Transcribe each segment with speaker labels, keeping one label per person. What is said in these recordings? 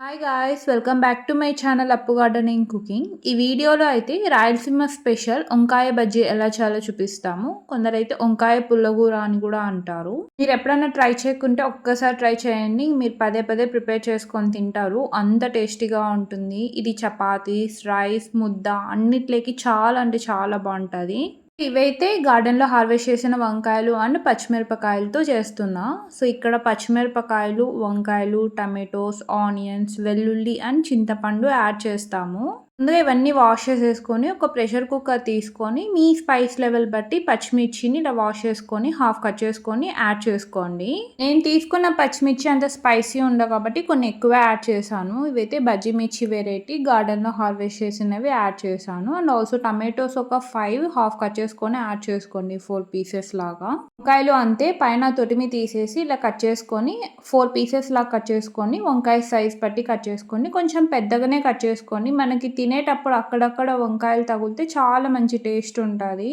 Speaker 1: Hi guys welcome back to my channel Appu gardening cooking ఈ వీడియోలో అయితే Rayalaseema special వంకాయ బజ్జీ ఎలా చేయాలో చూపిస్తాము. కొందరైతే వంకాయ పుల్లగూర అని కూడా అంటారు. మీరు ఎప్పుడైనా ట్రై చేయకుంటే ఒక్కసారి ట్రై చేయండి. మీరు పదే పదే ప్రిపేర్ చేసుకొని తింటారు. అంత టేస్టీగా ఉంటుంది. ఇది చపాతీస్ రైస్ ముద్ద అన్నిట్లోకి చాలా అంటే చాలా బాగుంటుంది. ఇవైతే గార్డెన్లో హార్వెస్ట్ చేసిన వంకాయలు అండ్ పచ్చిమిరపకాయలతో చేస్తున్నా. సో ఇక్కడ పచ్చిమిరపకాయలు వంకాయలు టమాటోస్ ఆనియన్స్ వెల్లుల్లి అండ్ చింతపండు యాడ్ చేస్తాము. ముందుగా ఇవన్నీ వాష్ చేసేసుకొని ఒక ప్రెషర్ కుక్కర్ తీసుకొని మీ స్పైస్ లెవెల్ బట్టి పచ్చిమిర్చిని ఇలా వాష్ చేసుకొని హాఫ్ కట్ చేసుకొని యాడ్ చేసుకోండి. నేను తీసుకున్న పచ్చిమిర్చి అంత స్పైసీ ఉండవు కాబట్టి కొన్ని ఎక్కువ యాడ్ చేశాను. ఇవైతే బజ్జీ మిర్చి వెరైటీ గార్డెన్లో హార్వెస్ట్ చేసినవి యాడ్ చేశాను. అండ్ ఆల్సో టమాటోస్ ఒక ఫైవ్ హాఫ్ కట్ చేసుకొని యాడ్ చేసుకోండి ఫోర్ పీసెస్ లాగా. వంకాయలు అంతే పైన తొటిమి తీసేసి ఇలా కట్ చేసుకొని ఫోర్ పీసెస్ లాగా కట్ చేసుకొని వంకాయ సైజ్ బట్టి కట్ చేసుకొని కొంచెం పెద్దగానే కట్ చేసుకొని మనకి తినేటప్పుడు అక్కడక్కడ వంకాయలు తగిలితే చాలా మంచి టేస్ట్ ఉంటుంది.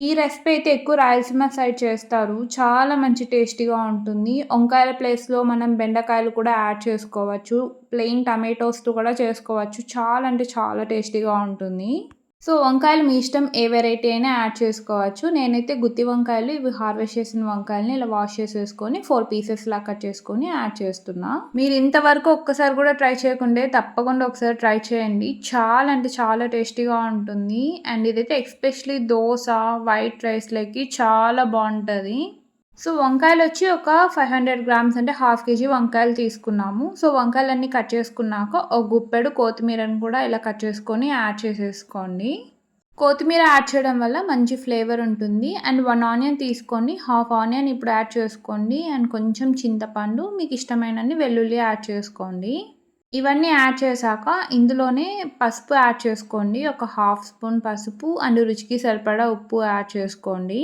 Speaker 1: ఈ రెసిపీ అయితే ఎక్కువ రాయలసీమ సైడ్ చేస్తారు. చాలా మంచి టేస్టీగా ఉంటుంది. వంకాయల ప్లేస్లో మనం బెండకాయలు కూడా యాడ్ చేసుకోవచ్చు. ప్లెయిన్ టమాటోస్తో కూడా చేసుకోవచ్చు. చాలా అంటే చాలా టేస్టీగా ఉంటుంది. సో వంకాయలు మీ ఇష్టం ఏ వెరైటీ అయినా యాడ్ చేసుకోవచ్చు. నేనైతే గుత్తి వంకాయలు ఇవి హార్వెస్ట్ చేసిన వంకాయలని ఇలా వాష్ చేసేసుకొని ఫోర్ పీసెస్ లా కట్ చేసుకొని యాడ్ చేస్తున్నా. మీరు ఇంతవరకు ఒక్కసారి కూడా ట్రై చేయకుండే తప్పకుండా ఒకసారి ట్రై చేయండి. చాలా అంటే చాలా టేస్టీగా ఉంటుంది. అండ్ ఇదైతే ఎస్పెషలీ దోశ వైట్ రైస్లకి చాలా బాగుంటుంది. సో వంకాయలు వచ్చి ఒక ఫైవ్ హండ్రెడ్ గ్రామ్స్ అంటే హాఫ్ కేజీ వంకాయలు తీసుకున్నాము. సో వంకాయలన్నీ కట్ చేసుకున్నాక ఒక గుప్పెడు కొత్తిమీరని కూడా ఇలా కట్ చేసుకొని యాడ్ చేసేసుకోండి. కొత్తిమీర యాడ్ చేయడం వల్ల మంచి ఫ్లేవర్ ఉంటుంది. అండ్ వన్ ఆనియన్ తీసుకొని హాఫ్ ఆనియన్ ఇప్పుడు యాడ్ చేసుకోండి. అండ్ కొంచెం చింతపండు మీకు ఇష్టమైనన్ని వెల్లుల్లి యాడ్ చేసుకోండి. ఇవన్నీ యాడ్ చేశాక ఇందులోనే పసుపు యాడ్ చేసుకోండి. ఒక హాఫ్ స్పూన్ పసుపు అండ్ రుచికి సరిపడా ఉప్పు యాడ్ చేసుకోండి.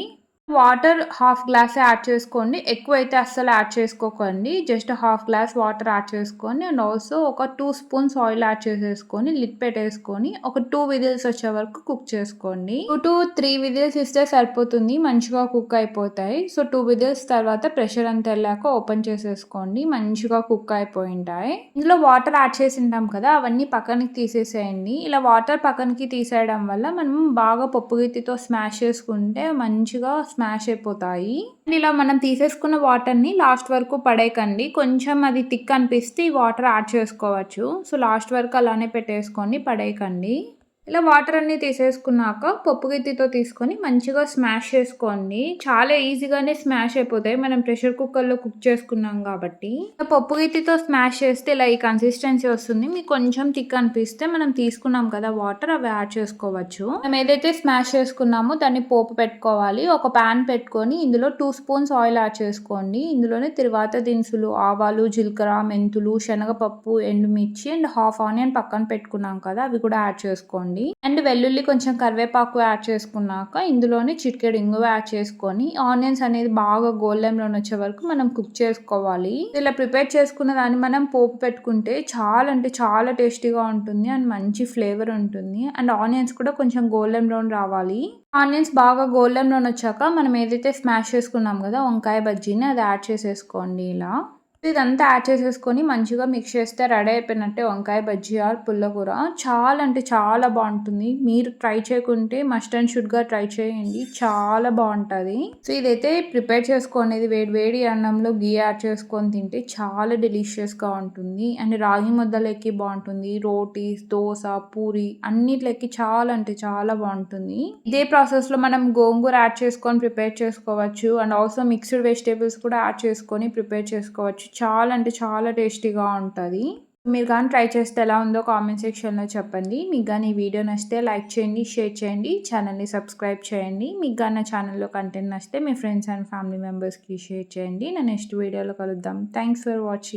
Speaker 1: వాటర్ హాఫ్ గ్లాస్ యాడ్ చేసుకోండి. ఎక్కువ అయితే అస్సలు యాడ్ చేసుకోకండి. Just half glass water add చేసుకొని అండ్ ఆల్సో ఒక టూ స్పూన్స్ ఆయిల్ యాడ్ చేసేసుకొని లిడ్ పెట్టేసుకొని ఒక టూ విజిల్స్ వచ్చే వరకు కుక్ చేసుకోండి. టూ టు త్రీ విజిల్స్ ఇస్తే సరిపోతుంది. మంచిగా కుక్ అయిపోతాయి. సో టూ విజిల్స్ తర్వాత ప్రెషర్ అంతా వెళ్ళాక ఓపెన్ చేసేసుకోండి. మంచిగా కుక్ అయిపోయింటాయి. ఇందులో వాటర్ యాడ్ చేసి ఉంటాం కదా అవన్నీ పక్కనకి తీసేసేయండి. ఇలా వాటర్ పక్కనకి తీసేయడం వల్ల మనం బాగా పప్పు గిత్తితో స్మాష్ చేసుకుంటే మంచిగా స్మాష్ అయిపోతాయి. అండ్ ఇలా మనం తీసేసుకున్న వాటర్ని లాస్ట్ వరకు పడేయకండి. కొంచెం అది థిక్ అనిపిస్తే ఈ వాటర్ యాడ్ చేసుకోవచ్చు. సో లాస్ట్ వరకు అలానే పెట్టేసుకోండి పడేయకండి. ఇలా వాటర్ అన్నీ తీసేసుకున్నాక పప్పు గిత్తితో తీసుకొని మంచిగా స్మాష్ చేసుకోండి. చాలా ఈజీగానే స్మాష్ అయిపోతాయి. మనం ప్రెషర్ కుక్కర్లో కుక్ చేసుకున్నాం కాబట్టి. పప్పు గిత్తితో స్మాష్ చేస్తే ఇలా ఈ కన్సిస్టెన్సీ వస్తుంది. మీకు కొంచెం థిక్ అనిపిస్తే మనం తీసుకున్నాం కదా వాటర్ అవి యాడ్ చేసుకోవచ్చు. మనం ఏదైతే స్మాష్ చేసుకున్నామో దాన్ని పోపు పెట్టుకోవాలి. ఒక ప్యాన్ పెట్టుకొని ఇందులో టూ స్పూన్స్ ఆయిల్ యాడ్ చేసుకోండి. ఇందులోనే తిరువాత దినుసులు ఆవాలు జీలకర్ర మెంతులు శనగపప్పు ఎండుమిర్చి అండ్ హాఫ్ ఆనియన్ పక్కన పెట్టుకున్నాం కదా అవి కూడా యాడ్ చేసుకోండి. చేసుకోండి అండ్ వెల్లుల్లి కొంచెం కరివేపాకు యాడ్ చేసుకున్నాక ఇందులోనే చిటికెడు ఇంగువ యాడ్ చేసుకొని ఆనియన్స్ అనేది బాగా గోల్డెంలో వచ్చే వరకు మనం కుక్ చేసుకోవాలి. ఇలా ప్రిపేర్ చేసుకున్న దాన్ని మనం పోపు పెట్టుకుంటే చాలా అంటే చాలా టేస్టీగా ఉంటుంది అండ్ మంచి ఫ్లేవర్ ఉంటుంది. అండ్ ఆనియన్స్ కూడా కొంచెం గోల్డెన్ బ్రౌన్ రావాలి. ఆనియన్స్ బాగా గోల్డెన్ బ్రౌన్ వచ్చాక మనం ఏదైతే స్మాష్ చేసుకున్నాం కదా వంకాయ బజ్జీని అది యాడ్ చేసేసుకోండి ఇలా. ఇదంతా యాడ్ చేసేసుకొని మంచిగా మిక్స్ చేస్తే రెడీ అయిపోయినట్టే వంకాయ బజ్జీ ఆర్ పుల్లకూర చాలా అంటే చాలా బాగుంటుంది. మీరు ట్రై చేయకుంటే మస్ట్ అండ్ షుడ్గా ట్రై చేయండి. చాలా బాగుంటుంది. సో ఇదైతే ప్రిపేర్ చేసుకునేది వేడి వేడి అన్నంలో గీ యాడ్ చేసుకొని తింటే చాలా డెలిషియస్గా ఉంటుంది. అండ్ రాగి ముద్దలకి బాగుంటుంది. రోటీస్ దోశ పూరి అన్నిట్లకి చాలా అంటే చాలా బాగుంటుంది. ఇదే ప్రాసెస్లో మనం గోంగూర యాడ్ చేసుకొని ప్రిపేర్ చేసుకోవచ్చు. అండ్ ఆల్సో మిక్స్డ్ వెజిటేబుల్స్ కూడా యాడ్ చేసుకొని ప్రిపేర్ చేసుకోవచ్చు. చాలా అంటే చాలా టేస్టీగా ఉంటుంది. మీరు కానీ ట్రై చేస్తే ఎలా ఉందో కామెంట్ సెక్షన్లో చెప్పండి. మీకు కానీ ఈ వీడియో నచ్చితే లైక్ చేయండి షేర్ చేయండి ఛానల్ని సబ్స్క్రైబ్ చేయండి. మీకు కానీ నా ఛానల్లో కంటెంట్ నచ్చితే మీ ఫ్రెండ్స్ అండ్ ఫ్యామిలీ మెంబర్స్కి షేర్ చేయండి. నా నెక్స్ట్ వీడియోలో కలుద్దాం. Thanks for watching.